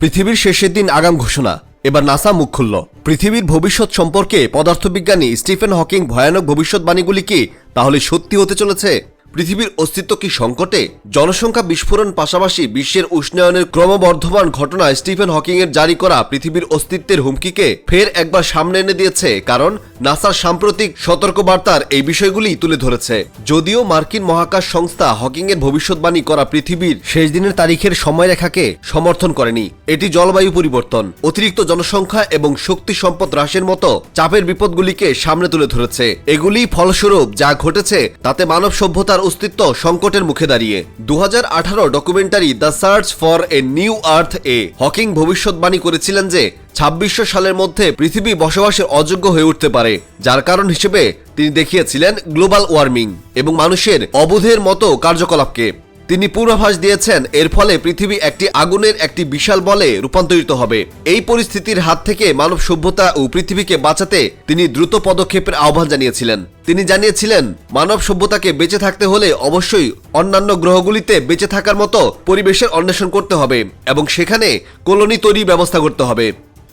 পৃথিবীর শেষের দিন আগাম ঘোষণা। এবার নাসা মুখ খুলল। পৃথিবীর ভবিষ্যৎ সম্পর্কে পদার্থবিজ্ঞানী স্টিফেন হকিং ভয়ানক ভবিষ্যৎবাণীগুলি কি তাহলে সত্যি হতে চলেছে? পৃথিবীর অস্তিত্ব কি সংকটে? জনসংখ্যা বিস্ফোরণ পাশাপাশি বিশ্বের উষ্ণায়নের ক্রমবর্ধমান ঘটনা স্টিফেন হকিং এর জারি করা পৃথিবীর অস্তিত্বের হুমকিকে ফের একবার সামনে এনে দিয়েছে, কারণ নাসার সাম্প্রতিক সতর্কবার্তার এই বিষয়গুলি তুলে ধরেছে। যদিও মার্কিন মহাকাশ সংস্থা হকিং এর ভবিষ্যৎবাণী করা পৃথিবীর শেষ দিনের তারিখের সময়রেখাকে সমর্থন করেনি, এটি জলবায়ু পরিবর্তন, অতিরিক্ত জনসংখ্যা এবং শক্তি সম্পদ হ্রাসের মতো চাপের বিপদগুলিকে সামনে তুলে ধরেছে। এগুলি ফলস্বরূপ যা ঘটেছে, তাতে মানব সভ্যতার অস্তিত্ব সংকটের মুখে দাঁড়িয়ে। দু হাজার আঠারো documentary the search for a new earth A Hawking ভবিষ্যৎবাণী করেছিলেন যে, ছাব্বিশশো সালের মধ্যে পৃথিবী বসবাসের অযোগ্য হয়ে উঠতে পারে, যার কারণ হিসেবে তিনি দেখিয়েছিলেন গ্লোবাল ওয়ার্মিং এবং মানুষের অবোধের মতো কার্যকলাপকে। তিনি পূর্বাভাস দিয়েছেন, এর ফলে পৃথিবী একটি আগুনের একটি বিশাল বলে রূপান্তরিত হবে। এই পরিস্থিতির হাত থেকে মানব সভ্যতা ও পৃথিবীকে বাঁচাতে তিনি দ্রুত পদক্ষেপের আহ্বান জানিয়েছিলেন। তিনি জানিয়েছিলেন, মানব সভ্যতাকে বেঁচে থাকতে হলে অবশ্যই অন্যান্য গ্রহগুলিতে বেঁচে থাকার মতো পরিবেশের অন্বেষণ করতে হবে এবং সেখানে কলোনি তৈরি ব্যবস্থা করতে হবে।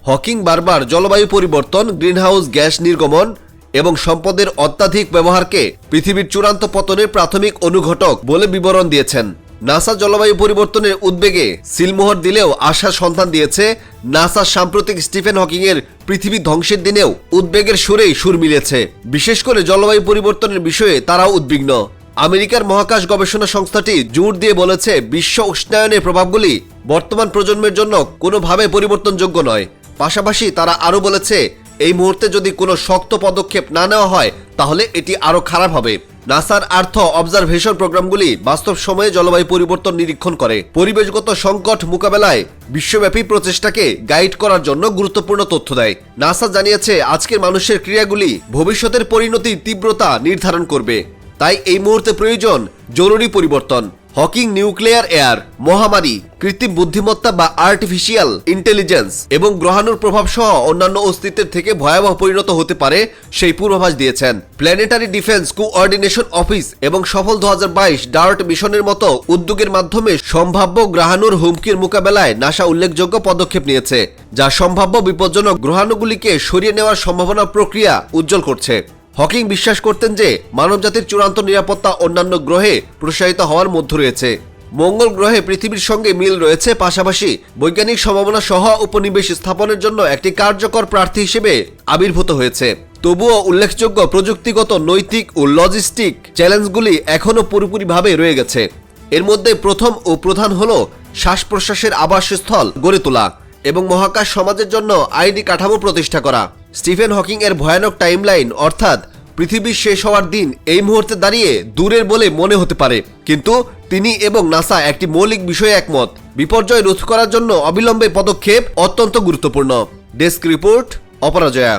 হকিং বারবার জলবায়ু পরিবর্তন, গ্রিনহাউস গ্যাস নির্গমন এবং সম্পদের অত্যাধিক ব্যবহারকে পৃথিবীর চূড়ান্ত পতনের প্রাথমিক অনুঘটক বলে বিবরণ দিয়েছেন। নাসা জলবায়ু পরিবর্তনের উদ্বেগে সিলমোহর দিলেও আশার সন্ধান দিয়েছে নাসার সাম্প্রতিক স্টিফেন হকিং এর পৃথিবী ধ্বংসের দিনেও উদ্বেগের সুরেই সুর মিলেছে। বিশেষ করে জলবায়ু পরিবর্তনের বিষয়ে তারাও উদ্বিগ্ন। আমেরিকার মহাকাশ গবেষণা সংস্থাটি জোর দিয়ে বলেছে, বিশ্ব উষ্ণায়নের প্রভাবগুলি বর্তমান প্রজন্মের জন্য কোনোভাবে পরিবর্তনযোগ্য নয়। পাশাপাশি তারা আরও বলেছে এই মুহূর্তে যদি কোনো শক্ত পদক্ষেপ না নেওয়া হয়, তাহলে এটি আরও খারাপ হবে। নাসার আর্থ অবজারভেশন প্রোগ্রামগুলি বাস্তব সময়ে জলবায়ু পরিবর্তন নিরীক্ষণ করে। পরিবেশগত সংকট মোকাবেলায় বিশ্বব্যাপী প্রচেষ্টাকে গাইড করার জন্য গুরুত্বপূর্ণ তথ্য দেয়। নাসা জানিয়েছে, আজকের মানুষের ক্রিয়াগুলি ভবিষ্যতের পরিণতির তীব্রতা নির্ধারণ করবে। তাই এই মুহূর্তে প্রয়োজন জরুরি পরিবর্তন। হকিং নিউক্লিয়ার এয়ার, মহামারী, কৃত্রিম বুদ্ধিমত্তা বা আর্টিফিশিয়াল ইন্টেলিজেন্স এবং গ্রহাণুর প্রভাব সহ অন্যান্য অস্তিত্বের থেকে ভয়াবহ পরিণত হতে পারে সেই পূর্বাভাস দিয়েছেন। প্ল্যানেটারি ডিফেন্স কোঅর্ডিনেশন অফিস এবং সফল দু হাজার বাইশ ডার্ট মিশনের মতো উদ্যোগের মাধ্যমে সম্ভাব্য গ্রহাণুর হুমকির মোকাবেলায় নাসা উল্লেখযোগ্য পদক্ষেপ নিয়েছে, যা সম্ভাব্য বিপজ্জনক গ্রহাণুগুলিকে সরিয়ে নেওয়ার সম্ভাবনা প্রক্রিয়া উজ্জ্বল করছে। হকিং বিশ্বাস করতেন যে মানবজাতির চূড়ান্ত নিরাপত্তা অন্যান্য গ্রহে প্রসারিত হওয়ার মধ্যে রয়েছে। মঙ্গল গ্রহে পৃথিবীর সঙ্গে মিল রয়েছে পাশাপাশি বৈজ্ঞানিক সম্ভাবনা সহ উপনিবেশ স্থাপনের জন্য একটি কার্যকর প্রার্থী হিসেবে আবির্ভূত হয়েছে। তবুও উল্লেখযোগ্য প্রযুক্তিগত, নৈতিক ও লজিস্টিক চ্যালেঞ্জগুলি এখনও পুরোপুরিভাবে রয়ে গেছে। এর মধ্যে প্রথম ও প্রধান হল শ্বাস প্রশ্বাসের আবাসস্থল গড়ে তোলা এবং মহাকাশ সমাজের জন্য আইনি কাঠামো প্রতিষ্ঠা করা। স্টিফেন হকিং এর ভয়ানক টাইমলাইন, অর্থাৎ পৃথিবীর শেষ হওয়ার দিন, এই মুহূর্তে দাঁড়িয়ে দূরের বলে মনে হতে পারে। কিন্তু তিনি এবং নাসা একটি মৌলিক বিষয়ে একমত। বিপর্যয় রোধ করার জন্য অবিলম্বে পদক্ষেপ অত্যন্ত গুরুত্বপূর্ণ। Desk report, অপরাজয়া।